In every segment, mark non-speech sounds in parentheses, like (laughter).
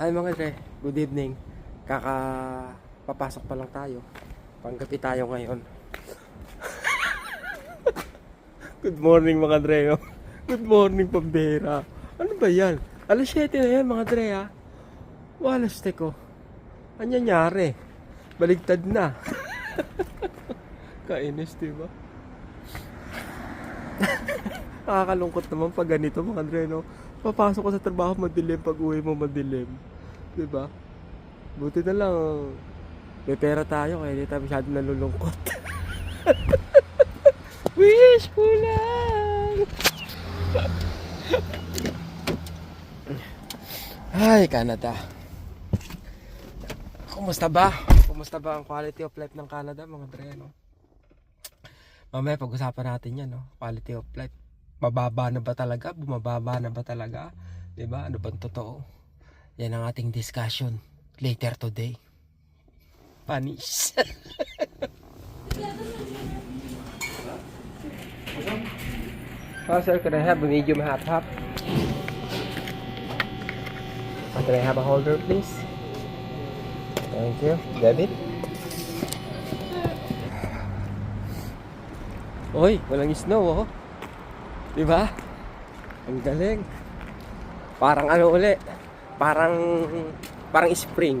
Hi mga Dre, good evening. Kaka papasok pa lang tayo. Panggabi tayo ngayon. (laughs) good morning mga Dre. oh. Good morning pambera. Ano ba yan? Alas 7 na yan mga Dre ha. Walas ko. Ano nangyari? Baligtad na. (laughs) Kainis, di ba? (laughs) Nakakalungkot naman pag ganito mga Dre, no? Papasok ko sa trabaho madilim, pag uwi mo madilim. Di ba? Buti na lang, may pera tayo kaya hindi tayo masyado nalulungkot. (laughs) Wish ko lang! Ay, Canada. Kumusta ba? Kumusta ba ang quality of life ng Canada, mga Dre, no? Mamaya pag-usapan natin yan, no? Quality of life. Mababa na ba talaga? Bumababa na ba talaga? 'Di ba? Ano bang totoo? Yan ang ating discussion later today. Panis. oh, sir, can I have a medium hot top? Uh, Can I have a holder, please? Thank you. Debit? Uy, walang snow, oh. Di ba? Ang galing. Parang ano uli? Parang parang spring.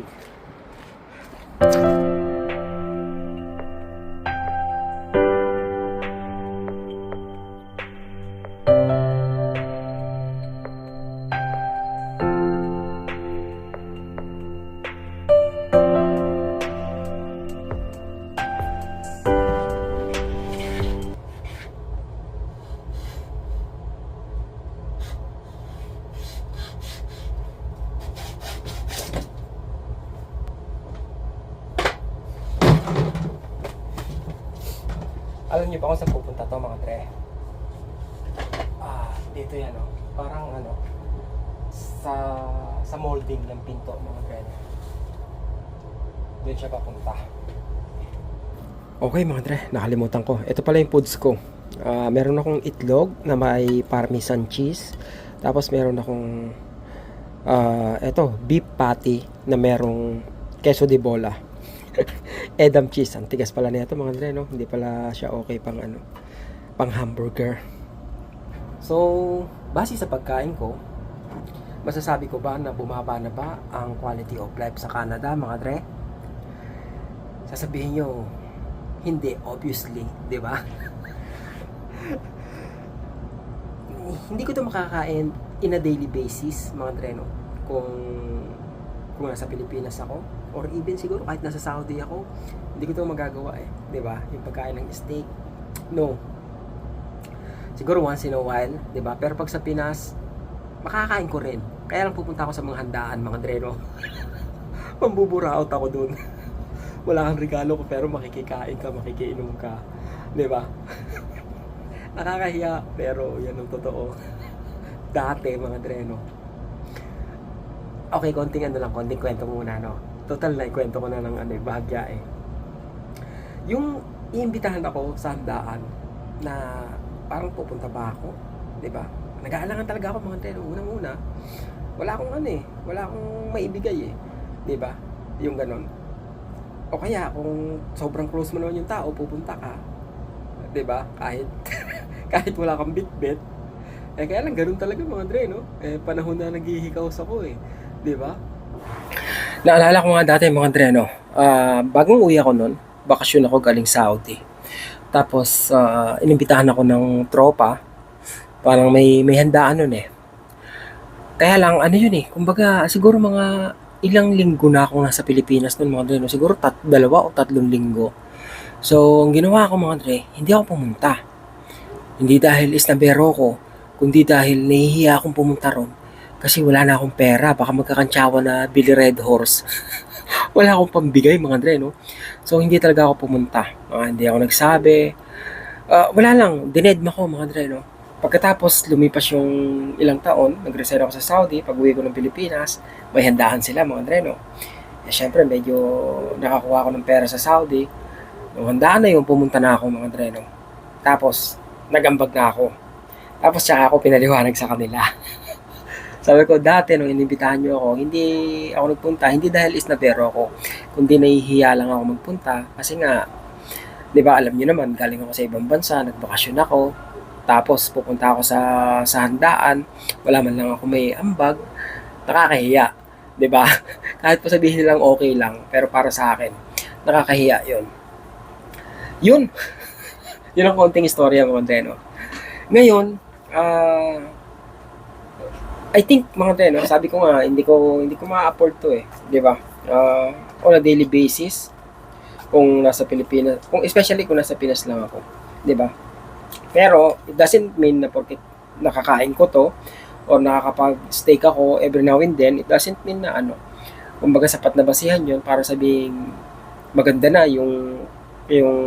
Ba kung saan pupunta to mga tre? Ah, dito yan oh. Parang ano, sa sa molding ng pinto mga tre. Doon siya papunta. Okay mga tre, nakalimutan ko. Ito pala yung foods ko. Ah, meron akong itlog na may parmesan cheese. Tapos meron akong ah, eto, beef patty na merong queso de bola. (laughs) Edam cheese. Ang tigas pala nito mga Andre, no? Hindi pala siya okay pang ano, pang hamburger. So, base sa pagkain ko, masasabi ko ba na bumaba na ba ang quality of life sa Canada, mga Andre? Sasabihin nyo, hindi, obviously, di ba? (laughs) hindi ko to makakain in a daily basis, mga Andre, no? Kung kung nasa Pilipinas ako or even siguro kahit nasa Saudi ako hindi ko 'to magagawa eh. Ba yung pagkain ng steak no. Siguro once in a while ba pero pag sa Pinas makakain ko rin. Kaya lang pupunta ako sa mga handaan mga dreno. (laughs) Mambuburaot ako dun. (laughs) Wala kang regalo ko pero makikikain ka makikiinom ka. Ba (laughs) nakakahiya pero yan ang totoo. Dati mga dreno. Okay, konting ano lang, konting kwento muna, no? Total na ikwento ko na ng ano, eh, bahagya eh. Yung iimbitahan ako sa handaan na parang pupunta ba ako, 'di ba? Nag-aalangan talaga ako mga telo. Unang-una, wala akong ano eh, wala akong maibigay eh, 'di ba? Yung ganon. O kaya kung sobrang close mo naman yung tao, pupunta ka. 'Di ba? Kahit (laughs) kahit wala kang bitbit. Eh kaya lang ganun talaga mga Dre, no? Eh panahon na naghihikaos ako eh. 'di ba? Naalala ko nga dati mga Dre, no? Ah, bagong uwi ako noon, bakasyon ako galing Saudi. Tapos ah, inimbitahan ako ng tropa. Parang may may handaan noon eh. Kaya lang ano yun eh, kumbaga siguro mga ilang linggo na ako nasa Pilipinas noon mga Dre, no? Siguro tat, dalawa o tatlong linggo. So, ang ginawa ko mga Dre, hindi ako pumunta. Hindi dahil isnabero ko, kundi dahil nahihiya akong pumunta ron. Kasi wala na akong pera, baka magkakantsawa na Billy Red Horse. (laughs) wala akong pambigay mga Dre, no? So, hindi talaga ako pumunta. Ah, hindi ako nagsabi. Ah, wala lang, dinedma ko mga Dre, no? Pagkatapos lumipas yung ilang taon, nag-resign ako sa Saudi, pag uwi ko ng Pilipinas, may handahan sila mga Dre, no? Eh, syempre, medyo nakakuha ako ng pera sa Saudi. Nung handaan na yun, pumunta na ako mga Dre, no? Tapos, nagambag na ako. Tapos, tsaka ako pinaliwanag sa kanila. (laughs) Sabi ko, dati nung inimbitahan nyo ako, hindi ako nagpunta, hindi dahil isnabero ako, kundi nahihiya lang ako magpunta. Kasi nga, di ba alam nyo naman, galing ako sa ibang bansa, nagbakasyon ako, tapos pupunta ako sa, sa handaan, wala man lang ako may ambag, nakakahiya. Di ba? (laughs) Kahit pa sabihin nilang okay lang, pero para sa akin, nakakahiya yun. Yun! (laughs) yun ang konting istorya mga Dreno. Ngayon, ah, I think mga Dreno, sabi ko nga, hindi ko hindi ko ma-afford to eh, 'di ba? Ah, on a daily basis kung nasa Pilipinas, kung especially kung nasa Pinas lang ako, 'di ba? Pero it doesn't mean na porket nakakain ko to or nakakapag-steak ako every now and then, it doesn't mean na ano, kumbaga sapat na basihan yun para sabing maganda na yung yung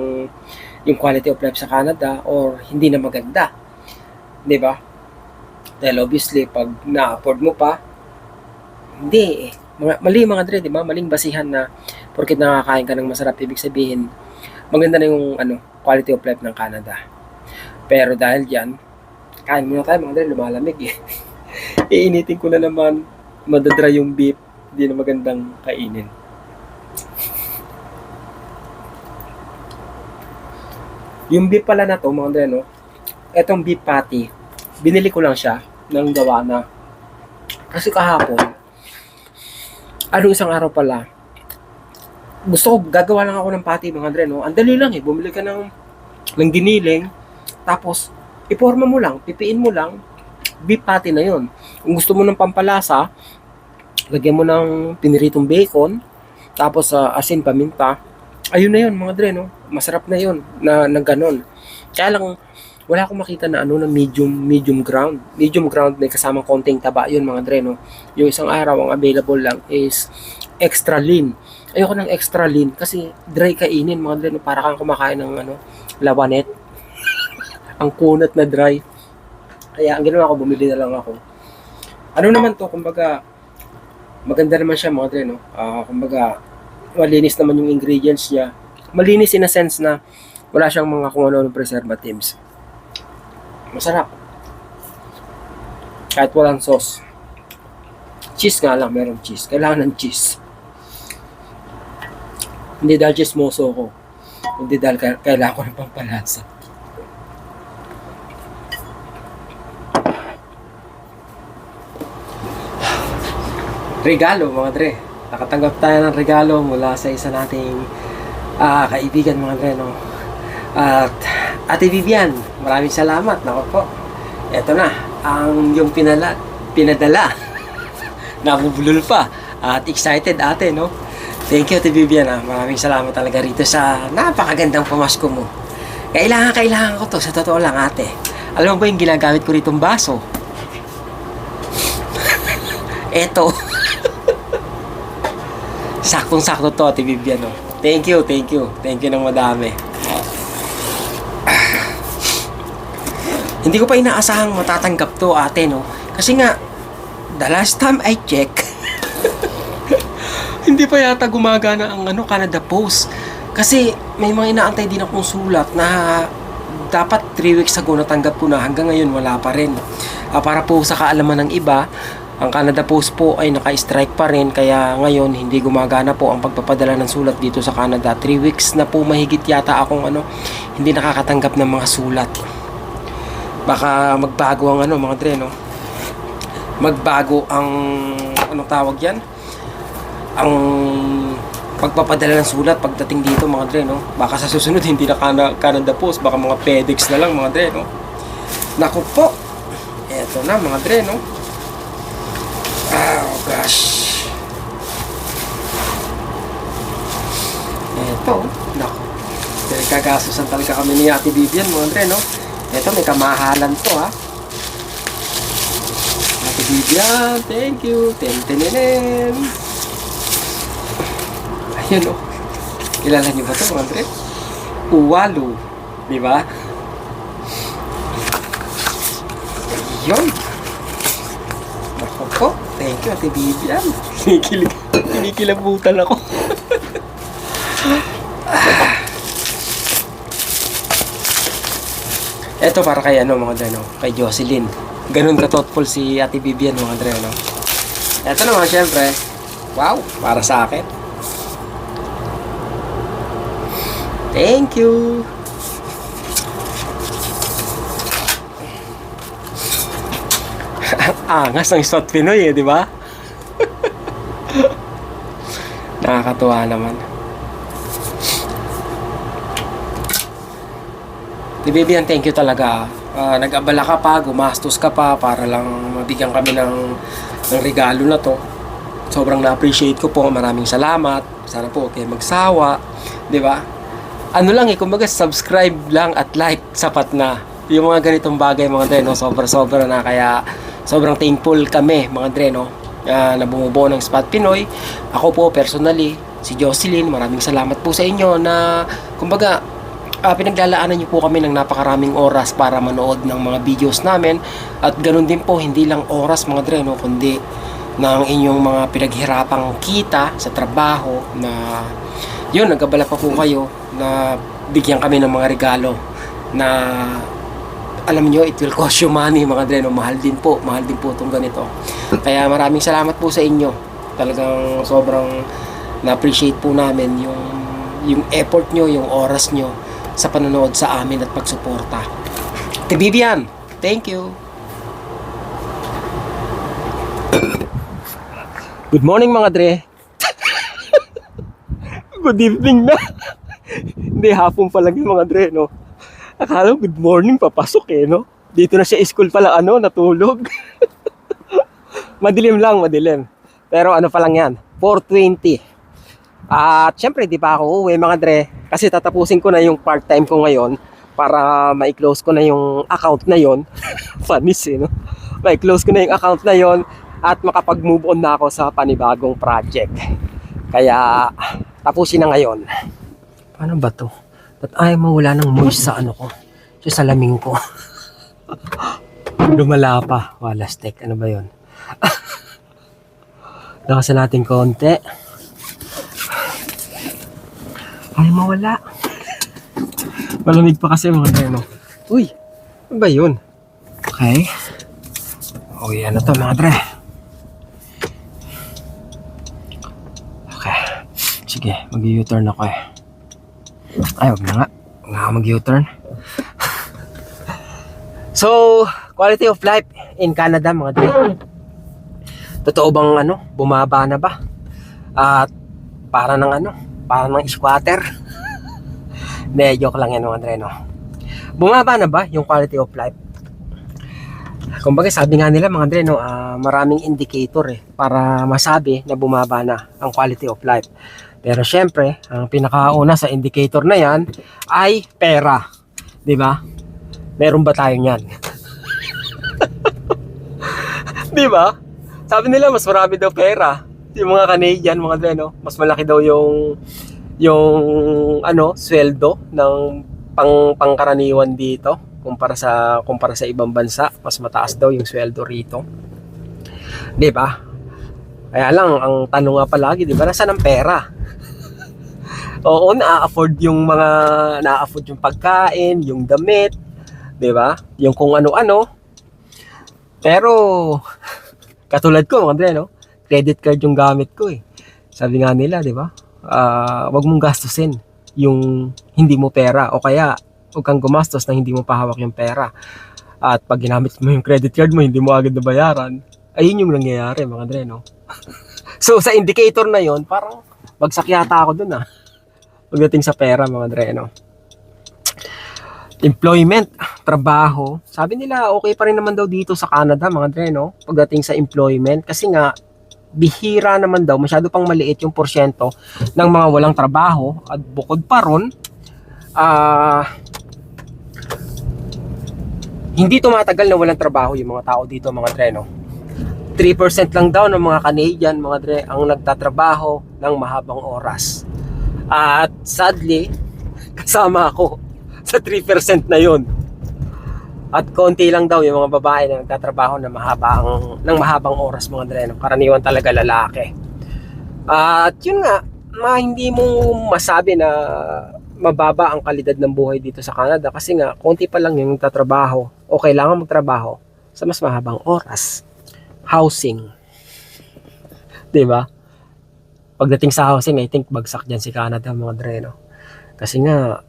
yung quality of life sa Canada or hindi na maganda. 'Di ba? Dahil obviously pag na-afford mo pa hindi eh. Mali mga dre, 'di ba? Maling basihan na porket nakakain ka ng masarap ibig sabihin maganda na yung ano, quality of life ng Canada. Pero dahil diyan, kain muna tayo mga dre, lumalamig eh. (laughs) Iinitin ko na naman, madadry yung beef, hindi na magandang kainin. Yung beef pala na to, mga dre, no? Etong beef patty, binili ko lang siya ng gawa na. Kasi kahapon, ano isang araw pala, gusto ko, gagawa lang ako ng patty, mga dre, no? Ang dali lang eh, bumili ka ng, ng giniling, tapos, iporma mo lang, pipiin mo lang, beef patty na yon. Kung gusto mo ng pampalasa, lagyan mo ng piniritong bacon, tapos sa asin, paminta, ayun na yun, mga dre, no? Masarap na yun, na, na ganon. Kaya lang, wala akong makita na ano na medium medium ground. Medium ground may kasamang konting taba yun mga dre, no? Yung isang araw ang available lang is extra lean. Ayoko ng extra lean kasi dry kainin mga dre, no? Para kang kumakain ng ano, lawanet. (laughs) ang kunat na dry. Kaya ang ginawa ko, bumili na lang ako. Ano naman to, kumbaga, maganda naman siya mga dre, no? Ah, kumbaga, malinis naman yung ingredients niya. Malinis in a sense na wala siyang mga kung ano preservatives. Masarap. Kahit walang sauce. Cheese nga lang, meron cheese. Kailangan ng cheese. Hindi dahil chismoso ko. Hindi dahil ka- kailangan ko ng pampalasa. Regalo, mga dre. Nakatanggap tayo ng regalo mula sa isa nating ah, kaibigan, mga dre, no? At Ate Vivian, maraming salamat. Nako po. Ito na, ang yung pinala, pinadala. (laughs) Nabubulol pa. At excited ate, no? Thank you, Ate Vivian. Ah. Maraming salamat talaga rito sa napakagandang pamasko mo. Kailangan, kailangan ko to. Sa totoo lang, ate. Alam mo ba yung ginagamit ko rito baso? (laughs) Eto. (laughs) Saktong-sakto to, Ate Vivian. No? Thank you, thank you. Thank you ng madami. Hindi ko pa inaasahang matatanggap to ate no. Kasi nga, the last time I check, (laughs) hindi pa yata gumagana ang ano, Canada Post. Kasi may mga inaantay din akong sulat na dapat 3 weeks ago natanggap ko na hanggang ngayon wala pa rin. Ah, para po sa kaalaman ng iba, ang Canada Post po ay naka-strike pa rin kaya ngayon hindi gumagana po ang pagpapadala ng sulat dito sa Canada. 3 weeks na po mahigit yata akong ano, hindi nakakatanggap ng mga sulat baka magbago ang ano mga dre no magbago ang anong tawag yan? Ang pagpapadala ng sulat pagdating dito mga dre no baka sa susunod (laughs) hindi na Canada, Canada Post. Baka mga FedEx na lang mga dre no naku po! Eto na mga dre no oh gosh. Eto naku. Kagasusan talaga kami ni Ate Vivian mga dre no ito, may kamahalan to ha. Ate Vivian, thank you. Ten tenenen. Ayun o. Kilala niyo ba ito mga? Uwalo. Di ba? Ayun. Ako po. Thank you, Ate Vivian. (laughs) Kinikilabutan ako. Ito para kay ano mga dano, kay Jocelyn. ganun ka thoughtful si Ate Vivian mga Andre, no? Ito naman, syempre, wow, para sa akin. Thank you. (laughs) Angas ng Isot Pinoy eh, di ba? (laughs) Nakakatuwa naman. Di Bibian, thank you talaga. Ah, nag-abala ka pa, gumastos ka pa para lang mabigyan kami ng, ng regalo na to. Sobrang na-appreciate ko po. Maraming salamat. Sana po kayo magsawa. Di ba? Ano lang eh, kumbaga subscribe lang at like, sapat na. Yung mga ganitong bagay mga dre, no? Sobra-sobra na. Kaya sobrang thankful kami mga dre, no? Ah, na bumubuo ng Spot Pinoy. Ako po personally, si Jocelyn, maraming salamat po sa inyo na kumbaga ah, pinaglalaanan niyo po kami ng napakaraming oras para manood ng mga videos namin at ganun din po hindi lang oras mga dre no kundi ng inyong mga pinaghirapang kita sa trabaho na yun nagabala pa po kayo na bigyan kami ng mga regalo na alam nyo, it will cost you money mga dre, no? mahal din po, mahal din po itong ganito. Kaya maraming salamat po sa inyo. Talagang sobrang na-appreciate po namin yung, yung effort nyo, yung oras nyo sa panonood sa amin at pagsuporta. Te Vivian, thank you. Good morning mga dre. (laughs) good evening na. Hindi, hapon pa lang yung mga dre, no? Akala good morning, papasok eh, no? Dito na siya school pala, ano, natulog. (laughs) madilim lang, madilim. Pero ano pa lang yan, 4.20. At syempre, di pa ako uuwi mga dre. Kasi tatapusin ko na yung part-time ko ngayon para ma-close ko na yung account na yon. (laughs) Funny eh, no? Ma-close ko na yung account na yon at makapag-move on na ako sa panibagong project. Kaya, tapusin na ngayon. Paano ba to? At ay mawala ng moist sa ano ko. Sa salaming ko. (laughs) Lumala pa. Wala stick. Ano ba yon? (laughs) Lakasan natin konti. Ay mawala. Malamig pa kasi mga dreno. Uy! Ano ba yun? Okay. Uy, ano to mga dre? Okay. Sige, mag-u-turn ako eh. Ay, wag na nga. Wag na nga mag-U-turn. (laughs) so, quality of life in Canada, mga dre. Totoo bang ano, bumaba na ba? At para ng ano, para ng squatter. (laughs) Hindi, joke lang yan mga dre, no? Bumaba na ba yung quality of life? Kumbaga sabi nga nila mga dre, no, ah, maraming indicator eh para masabi na bumaba na ang quality of life. Pero syempre, ang pinakauna sa indicator na yan ay pera. 'Di ba? Meron ba tayo niyan? (laughs) 'Di ba? Sabi nila mas marami daw pera. Yung mga Canadian, mga dre, no? Mas malaki daw yung yung ano, sweldo ng pang pangkaraniwan dito kumpara sa kumpara sa ibang bansa. Mas mataas daw yung sweldo rito. 'Di ba? Kaya lang, ang tanong nga palagi, di ba, nasaan ang pera? (laughs) Oo, na-afford yung mga, na-afford yung pagkain, yung damit, di ba? Yung kung ano-ano. Pero, (laughs) katulad ko, mga Andre, no? Credit card yung gamit ko eh. Sabi nga nila, di ba? Ah, wag mong gastusin yung hindi mo pera o kaya huwag kang gumastos na hindi mo pahawak yung pera. At pag ginamit mo yung credit card mo, hindi mo agad nabayaran, ayun yung nangyayari mga Andre, no? (laughs) so sa indicator na yon parang bagsak yata ako dun ah. (laughs) Pagdating sa pera mga Andre, no? Employment, trabaho. Sabi nila okay pa rin naman daw dito sa Canada mga Andre, no? Pagdating sa employment kasi nga bihira naman daw, masyado pang maliit yung porsyento ng mga walang trabaho at bukod pa ron, ah hindi tumatagal na walang trabaho yung mga tao dito mga Andre, no? 3% lang daw ng mga Canadian, mga dre, ang nagtatrabaho ng mahabang oras. At sadly, (laughs) kasama ako sa 3% na yun. At konti lang daw yung mga babae na nagtatrabaho ng mahabang, ng mahabang oras mga dre. no? Karaniwan talaga lalaki. At yun nga, ma, hindi mo masabi na mababa ang kalidad ng buhay dito sa Canada kasi nga konti pa lang yung nagtatrabaho o kailangan magtrabaho sa mas mahabang oras. Housing. 'Di ba? Pagdating sa housing, I think bagsak dyan si Canada mga dreno. Kasi nga,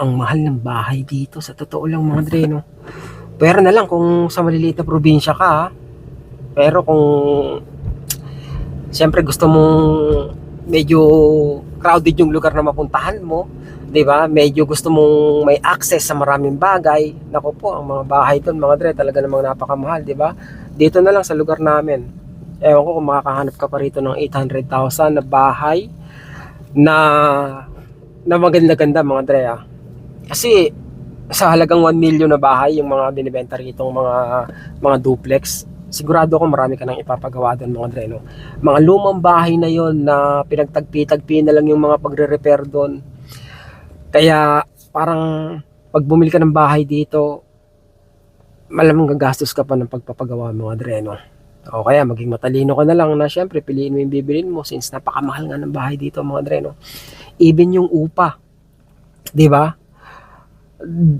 ang mahal ng bahay dito, sa totoo lang mga dreno. Pero na lang kung sa maliliit na probinsya ka, pero kung siyempre gusto mong medyo crowded yung lugar na mapuntahan mo, 'di ba? Medyo gusto mong may access sa maraming bagay. Nako po, ang mga bahay doon, mga dre, talaga namang napakamahal, 'di ba? Dito na lang sa lugar namin. Ewan ko kung makakahanap ka pa rito ng 800,000 na bahay na na maganda-ganda mga dre. ah. Kasi sa halagang 1 million na bahay yung mga binibenta rito mga mga duplex sigurado ako marami ka nang ipapagawa doon mga dre no? mga lumang bahay na yon na pinagtagpi-tagpi na lang yung mga pagre-repair doon kaya parang pag bumili ka ng bahay dito malamang gagastos ka pa ng pagpapagawa mga dre no? o kaya maging matalino ka na lang na syempre piliin mo yung bibilin mo since napakamahal nga ng bahay dito mga dre no? even yung upa di ba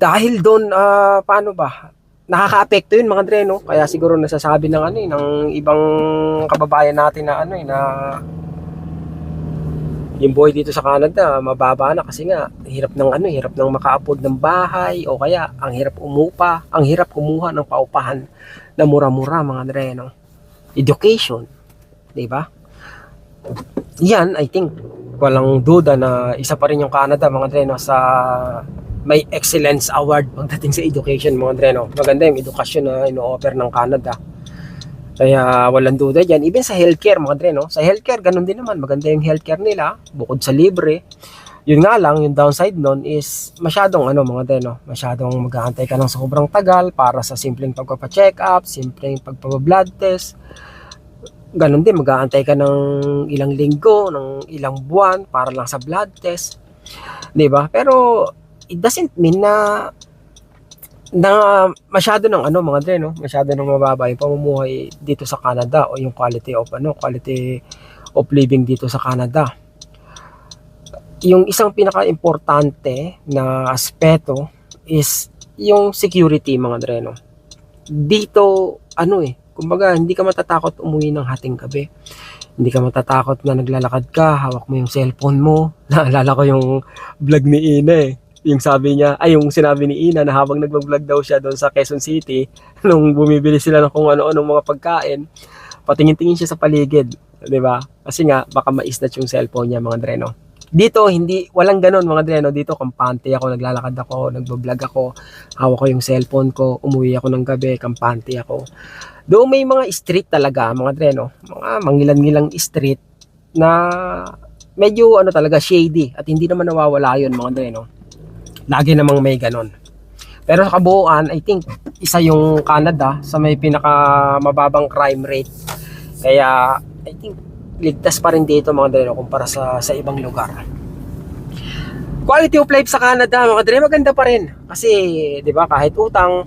dahil doon ah, paano ba? Nakakaapekto yun mga dre no? Kaya siguro nasasabi ng ano eh, ng ibang kababayan natin na ano eh, na yung boy dito sa Canada mababa na kasi nga hirap ng ano hirap ng maka-afford ng bahay o kaya ang hirap umupa ang hirap kumuha ng paupahan na mura-mura mga dre no? Education di ba? Yan I think walang duda na isa pa rin yung Canada mga dre no? Sa may excellence award pagdating sa education mga dre no? Maganda yung edukasyon na ino-offer ng Canada. Kaya walang duda dyan. Even sa healthcare mga dre no? Sa healthcare ganun din naman. Maganda yung healthcare nila bukod sa libre. Yun nga lang yung downside nun is masyadong ano mga dre no? Masyadong mag-aantay ka ng sobrang tagal para sa simpleng pagpapa-check up simpleng pagpapa-blood test. Ganun din mag-aantay ka ng ilang linggo ng ilang buwan para lang sa blood test. 'di ba? Pero it doesn't mean na na masyado ng ano mga dre no? Masyado ng mababa yung pamumuhay dito sa Canada o yung quality of ano quality of living dito sa Canada. Yung isang pinaka-importante na aspeto is yung security mga dre no? Dito ano eh kumbaga hindi ka matatakot umuwi ng hating gabi. Hindi ka matatakot na naglalakad ka hawak mo yung cellphone mo. (laughs) Naalala ko yung vlog ni Ina eh yung sabi niya, ay yung sinabi ni Ina na habang nagbablog daw siya doon sa Quezon City, (laughs) nung bumibili sila ng kung ano-anong mga pagkain, patingin-tingin siya sa paligid, 'di ba? Kasi nga baka maisnat yung cellphone niya mga dreno. Dito hindi walang ganoon mga dreno, dito kampante ako, naglalakad ako, nagbablog ako, hawak ko yung cellphone ko, umuwi ako ng gabi, kampante ako. Doon may mga street talaga mga dreno, mga mangilan-ngilang street na medyo ano talaga shady at hindi naman nawawala yun mga dreno lagi namang may ganon. Pero sa kabuuan, I think isa yung Canada sa may pinaka mababang crime rate. Kaya I think ligtas pa rin dito mga dre kumpara sa sa ibang lugar. Quality of life sa Canada mga dre maganda pa rin kasi 'di ba kahit utang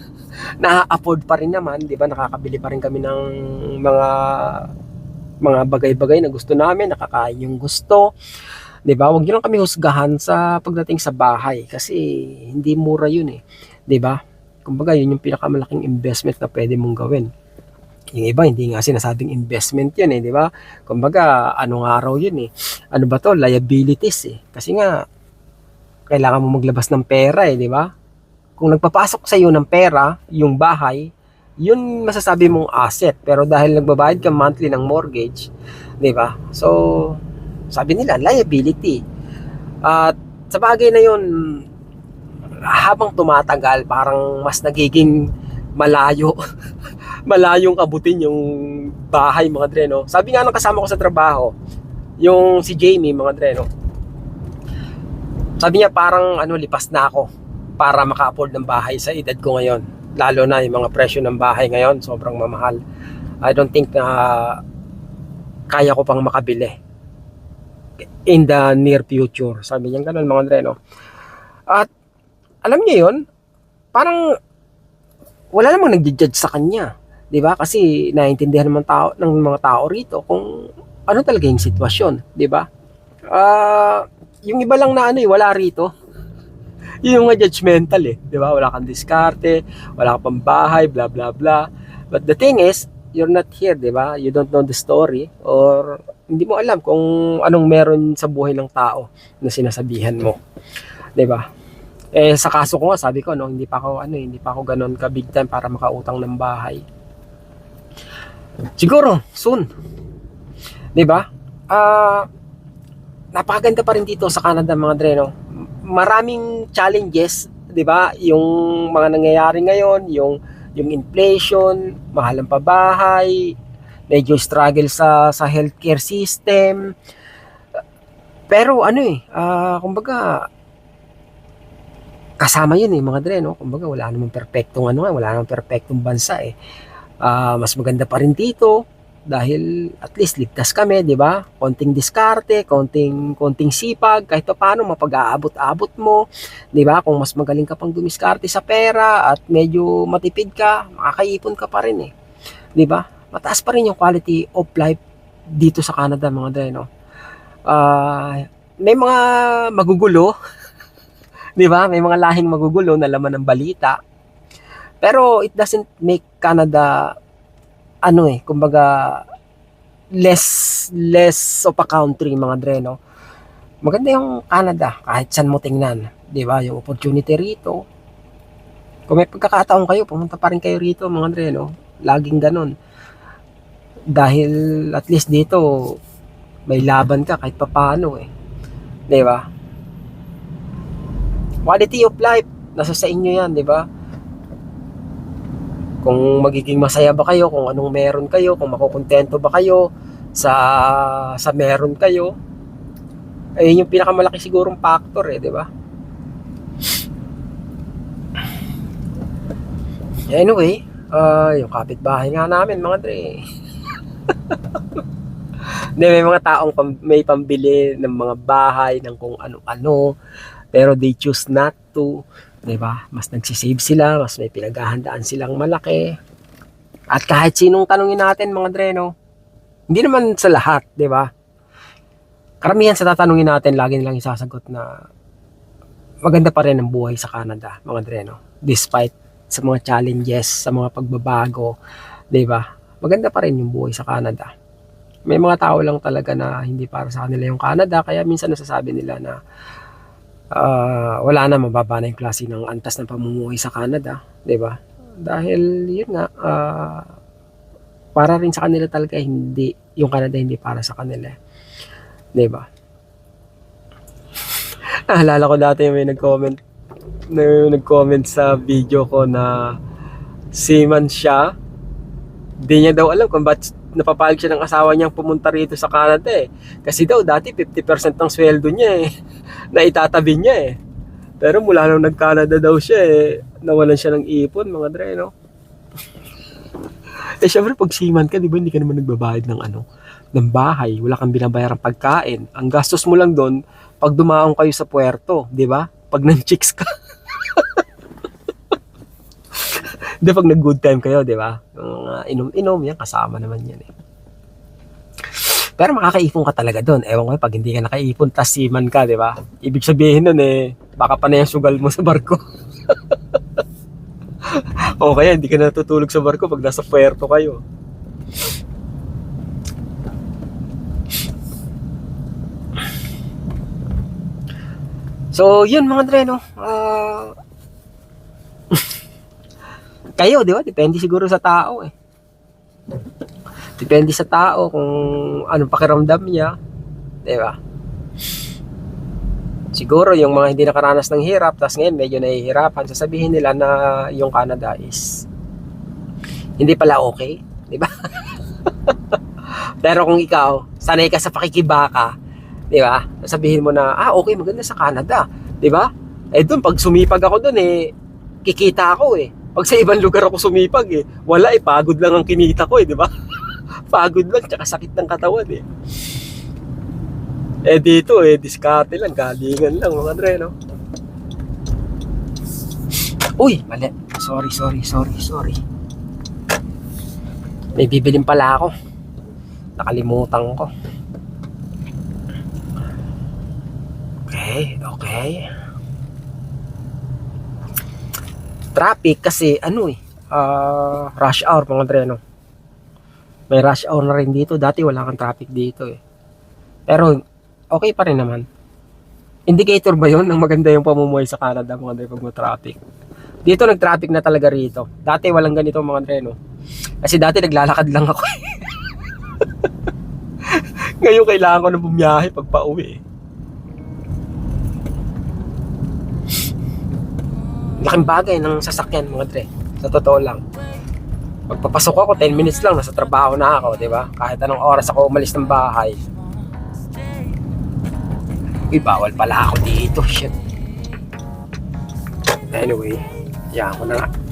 (laughs) na-afford pa rin naman, 'di ba? Nakakabili pa rin kami ng mga mga bagay-bagay na gusto namin, nakakain yung gusto. 'Di ba? Huwag niyo lang kami husgahan sa pagdating sa bahay kasi hindi mura 'yun eh, 'di ba? Kumbaga, 'yun yung pinakamalaking investment na pwede mong gawin. Yung iba hindi nga sinasabing investment 'yan eh, 'di ba? Kumbaga, anong araw 'yun eh. Ano ba 'to? Liabilities eh. Kasi nga kailangan mo maglabas ng pera eh, 'di ba? Kung nagpapasok sa iyo ng pera, yung bahay, yun masasabi mong asset. Pero dahil nagbabayad ka monthly ng mortgage, 'di ba? So, sabi nila, liability. At sa bagay na yun, habang tumatagal, parang mas nagiging malayo. (laughs) malayong abutin yung bahay, mga dre, no? Sabi nga ng kasama ko sa trabaho, yung si Jamie, mga dre, no? Sabi niya, parang ano, lipas na ako para maka-afford ng bahay sa edad ko ngayon. Lalo na yung mga presyo ng bahay ngayon, sobrang mamahal. I don't think na kaya ko pang makabili in the near future. Sabi niya ganun mga Andre, no? At alam niyo yun, parang wala namang nagja-judge sa kanya. 'Di ba? Kasi naiintindihan mga tao ng mga tao rito kung ano talaga yung sitwasyon, 'di ba? Ah, yung iba lang na ano eh, wala rito. (laughs) Yun yung mga judgmental eh. Di ba? Wala kang diskarte, wala kang pambahay, blah, blah, blah. But the thing is, you're not here, di ba? You don't know the story or hindi mo alam kung anong meron sa buhay ng tao na sinasabihan mo. Di ba? Eh, sa kaso ko nga, sabi ko, no, hindi pa ako, ano, eh, hindi pa ako ganun ka big time para makautang ng bahay. Siguro, soon. Di ba? Ah, napakaganda pa rin dito sa Canada mga dre, no? Maraming challenges, 'di ba? Yung mga nangyayari ngayon, yung yung inflation, mahal ang pabahay, medyo struggle sa sa healthcare system. Pero ano eh, ah, kumbaga kasama yun eh mga dre, no? Kumbaga wala namang perpektong ano, eh, wala namang perpektong bansa eh. Ah, mas maganda pa rin dito dahil at least ligtas kami, 'di ba? Konting diskarte, konting konting sipag, kahit pa paano mapag-aabot-abot mo, 'di ba? Kung mas magaling ka pang dumiskarte sa pera at medyo matipid ka, makakaipon ka pa rin eh. 'Di ba? Mataas pa rin yung quality of life dito sa Canada, mga dre, no? Ah, may mga magugulo, (laughs) 'di ba? May mga lahing magugulo na laman ng balita. Pero it doesn't make Canada ano eh, kumbaga less less of a country mga dre, no? Maganda yung Canada kahit saan mo tingnan, 'di ba? Yung opportunity rito. Kung may pagkakataon kayo, pumunta pa rin kayo rito mga dre, no? Laging ganun. Dahil at least dito may laban ka kahit papaano eh. 'Di ba? Quality of life nasa sa inyo 'yan, 'di ba? Kung magiging masaya ba kayo, kung anong meron kayo, kung makukontento ba kayo sa sa meron kayo. Ayun yung pinakamalaki sigurong factor eh, di ba? Anyway, uh, yung kapitbahay nga namin mga dre. (laughs) Hindi, may mga taong pam- may pambili ng mga bahay, ng kung ano-ano, pero they choose not to. 'Di ba? Mas nagsisave sila, mas may pinaghahandaan silang malaki. At kahit sinong tanungin natin mga dreno, hindi naman sa lahat, 'di ba? Karamihan sa tatanungin natin, lagi nilang isasagot na maganda pa rin ang buhay sa Canada, mga dreno. Despite sa mga challenges, sa mga pagbabago, 'di ba? Maganda pa rin yung buhay sa Canada. May mga tao lang talaga na hindi para sa kanila yung Canada, kaya minsan nasasabi nila na ah, wala na mababa na yung klase ng antas ng pamumuhay sa Canada, 'di ba? Dahil yun nga ah, para rin sa kanila talaga hindi yung Canada hindi para sa kanila, 'di ba? (laughs) Naalala ko dati may nag-comment may nag-comment sa video ko na seaman siya. Hindi niya daw alam kung ba't napapayag siya ng asawa niyang pumunta rito sa Canada eh. Kasi daw dati 50% ng sweldo niya eh (laughs) na itatabi niya eh. Pero mula nung nag-Canada daw siya eh, nawalan siya ng ipon mga dre, no? eh syempre pag seaman ka, di ba hindi ka naman nagbabayad ng ano, ng bahay, wala kang binabayarang pagkain. Ang gastos mo lang doon, pag dumaong kayo sa puerto, di ba? Pag nang-chicks ka. (laughs) Di pag nag-good time kayo, di ba? Mga inom-inom, yan, kasama naman yan eh. Pero makakaipon ka talaga doon. Ewan ko pag hindi ka nakaipon, tas seaman ka, di ba? Ibig sabihin nun eh, baka pa na yung sugal mo sa barko. (laughs) o kaya hindi ka natutulog sa barko pag nasa puerto kayo. So, yun mga dre, no? Ah, (laughs) kayo, di ba? Depende siguro sa tao eh. Depende sa tao kung anong pakiramdam niya. Di ba? Siguro yung mga hindi nakaranas ng hirap, tapos ngayon medyo nahihirapan, sasabihin nila na yung Canada is hindi pala okay. Di ba? (laughs) Pero kung ikaw, sanay ka sa pakikibaka, di ba? Sabihin mo na, ah, okay, maganda sa Canada. Di ba? Eh doon, pag sumipag ako doon, eh, kikita ako eh. Pag sa ibang lugar ako sumipag eh, wala eh, pagod lang ang kinita ko eh, di ba? Pagod lang, tsaka sakit ng katawan eh. Eh dito eh, diskarte lang, galingan lang mga dre, no? Uy, mali. Sorry, sorry, sorry, sorry. May bibilin pala ako. Nakalimutan ko. Okay, okay. traffic kasi ano eh, ah, rush hour mga Dre, no? May rush hour na rin dito. Dati wala kang traffic dito eh. Pero okay pa rin naman. Indicator ba yon ng maganda yung pamumuhay sa Canada mga Dre pag traffic? Dito nag-traffic na talaga rito. Dati walang ganito mga Dre, no? Kasi dati naglalakad lang ako. eh. (laughs) Ngayon kailangan ko na bumiyahe pag pauwi. eh. Laking bagay ng sasakyan mga Dre. Sa totoo lang. Pagpapasok ako, 10 minutes lang, nasa trabaho na ako, di ba? Kahit anong oras ako umalis ng bahay. Uy, bawal pala ako dito, shit. Anyway, yan ko na nga.